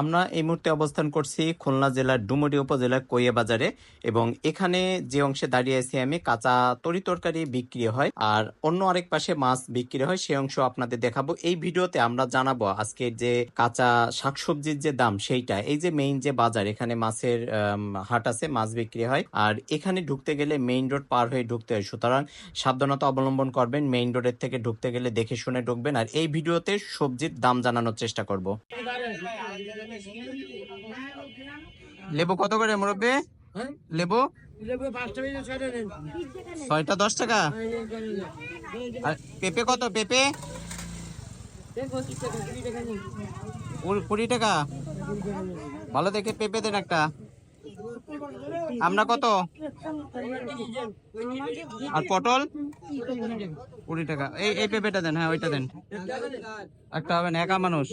আমরা এই মুহূর্তে অবস্থান করছি খুলনা জেলার ডুমুরি উপজেলার কইয়া বাজারে এবং এখানে যে অংশে দাঁড়িয়ে আছি আমি, কাঁচা তরি তরকারি বিক্রি হয় আর অন্য আরেক পাশে মাছ বিক্রি হয় সেই অংশ আপনাদের দেখাবো। এই ভিডিওতে আমরা জানাব আজকে যে কাঁচা শাকসবজির যে দাম সেইটা, এই যে মেইন যে বাজার, এখানে মাছের হাট আছে, মাছ বিক্রি হয় আর এখানে ঢুকতে গেলে মেইন রোড পার হয়ে ঢুকতে হয়। সুতরাং সাবধানতা অবলম্বন করবেন মেইন রোডের থেকে ঢুকতে গেলে দেখে শুনে ঢুকবেন আর এই ভিডিওতে সবজির দাম জানানোর চেষ্টা করব। লেবু কত করে মুরব্বী? লেবু? ছয়টা দশ টাকা? আর পেঁপে কত পেঁপে? কুড়ি- কুড়ি টাকা? ভালো দেখে পেঁপে দেন একটা। আমরা কত? আর পটল? কুড়ি টাকা। এই এই পেঁপেটা দেন হ্যাঁ ওইটা দেন। একটা হবে না একা মানুষ।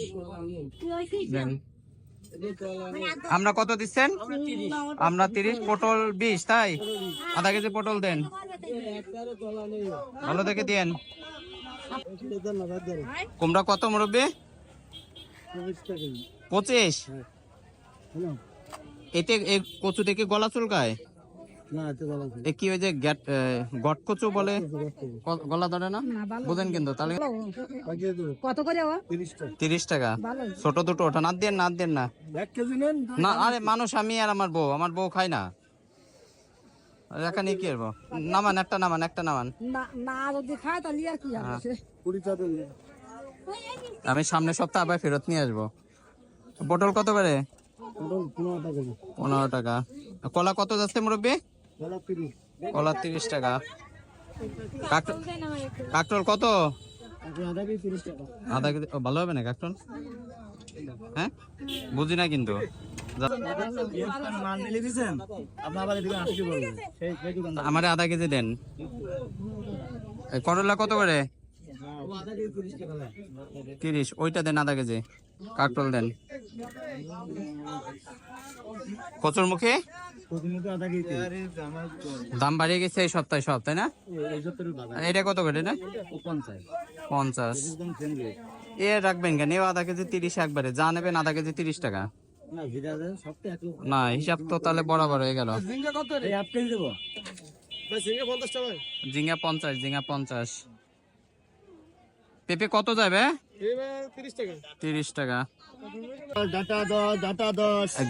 দেন। আমরা কত দিচ্ছেন? আমরা তিরিশ, পটল বিশ, তাই? আধা কেজি পটল দেন। ভালো দেখে দেন কুমড়া কত মুরব্বী? পঁচিশ। এতে কচু থেকে গলা চুলকায়? এ কি ওই যে গ্যাট এ, বলে? গলা ধরে না? বুঝেন কিন্তু তাহলে কত করে তিরিশ টাকা। ছোট দুটো ওটা না দেন না দেন না। না আরে মানুষ আমি আর আমার বউ আমার বউ খায় না। আর এখানে কি করব নামান একটা নামান একটা নামান। না না যদি খায় তাহলে আর কি হ্যাঁ। আমি সামনে সপ্তাহ আবার ফেরত নিয়ে আসব। পটল কত করে? পনেরো টাকা। কলা কত যাচ্ছে মুরব্বী? কলা তিরিশ টাকা। কাকরোল কত? আধা কেজি ভালো হবে না কাকরোল? হ্যাঁ? বুঝি না কিন্তু। আমারে আধা কেজি দেন। করলা কত করে? তিরিশ, ওইটা দেন আধা কেজি। কাকরোল দেন। কচুর মুখে? দাম বাড়িয়ে গেছে এই সপ্তাহে সব, তাই না? এটা কত করে না পঞ্চাশ। এ রাখবেন কেন? এও আধা কেজি তিরিশ একবারে। যা নেবেন আধা কেজি তিরিশ টাকা। না, হিসাব তো তাহলে বরাবর হয়ে গেল। ঝিঙ্গা পঞ্চাশ জিঙ্গা পঞ্চাশ। পেঁপে কত যাবে? তিরিশ টাকা। তিরিশ টাকা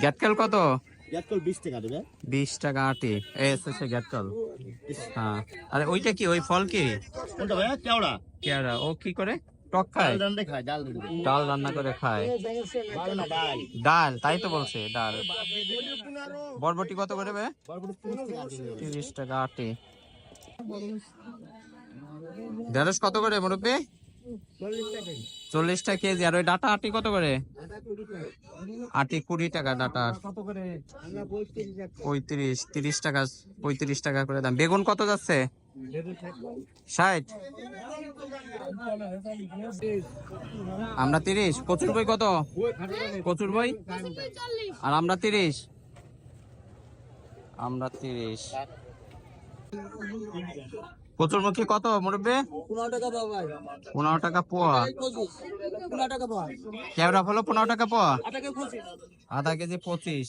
গ্যাটকেল কত? টাকা দেবে। বিশ টাকা আটি। এই এসে সে গ্যাটকেল হ্যাঁ। আরে ওইটা কি? ওই ফল কি? কোনটা ভাই কেওড়া। কেয়ারা ও কি করে? টক খায়? ডাল রান্না খায় ডাল রান্না ডাল রান্না করে খায়। ডাল। ডাল তাই তো বলছে ডাল। বরবটি কত করে তিরিশ টাকা আটি। ঢেঁড়স কত করে মুরব্বী? চল্লিশ টাকা কেজি, আর ওই ডাটা আটি কত করে? আটি কুড়ি টাকা ডাটা। পঁয়ত্রিশ, তিরিশ টাকা, পঁয়ত্রিশ টাকা করে দাম। বেগুন কত যাচ্ছে? ষাট। আমরা তিরিশ। কচুর বই কত? কচুর বই? আর আমরা তিরিশ। আমরা তিরিশ। কচুরমুখী কত মুরব্বী? পনেরো টাকা পোয়া। ক্যাবরা হলো পনেরো টাকা পোয়া? আধা কেজি পঁচিশ।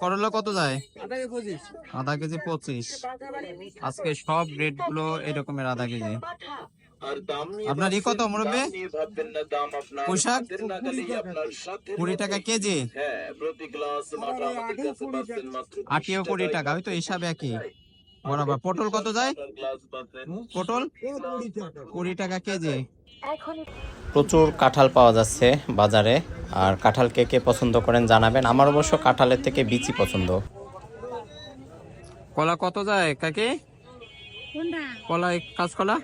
করলা কত যায়? আধা কেজি পঁচিশ। আজকে সব রেটগুলো এরকমের আধা কেজি। আপনার ই কত মুরব্বী? পোশাক কুড়ি টাকা কেজি। আটিও কুড়ি টাকা হয়তো হিসাবে একই। বরাবর পটল কত যায়? পটল? কুড়ি টাকা কেজি। প্রচুর কাঁঠাল পাওয়া যাচ্ছে বাজারে আর কাঁঠাল কে কে পছন্দ করেন জানাবেন। আমার অবশ্য কাঁঠালের থেকে বিচি পছন্দ। কলা কত যায় কাকে? কলা কাঁচকলা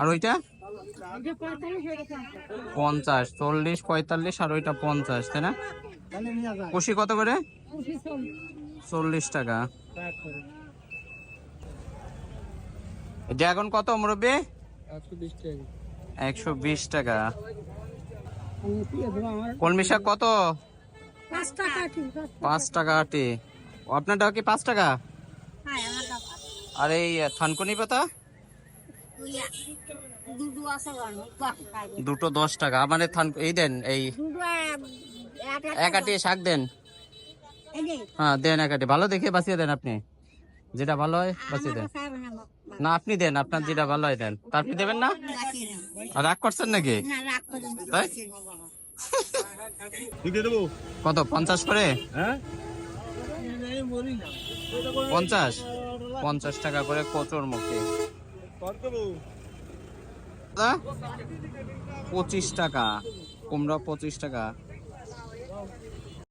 আর ওইটা? পঞ্চাশ চল্লিশ পঁয়তাল্লিশ আর ওইটা পঞ্চাশ তাই না? কষি কত করে? চল্লিশ টাকা। ড্রাগন কত মুরব্বী? একশো বিশ টাকা। কলমি শাক কত? পাঁচ টাকা ঠিক আছে টাকা আটি। ও, আপনারটা কি পাঁচ টাকা? হ্যাঁ আর এই থানকুনি পাতা? দুটো দশ টাকা। মানে থান এই দেন এই এক আটি। শাক দেন। হ্যাঁ দেন এক আটি। ভালো দেখে বাঁচিয়ে দেন আপনি। যেটা ভালো হয় বাঁচিয়ে দেন। না আপনি দেন আপনার যেটা ভালো হয় দেন। তা আপনি দেবেন না? রাগ করছেন নাকি। তাই? কত পঞ্চাশ করে? হ্যাঁ? পঞ্চাশ? পঞ্চাশ টাকা করে কচুর মুখে? পঁচিশ টাকা। কুমড়া পঁচিশ টাকা।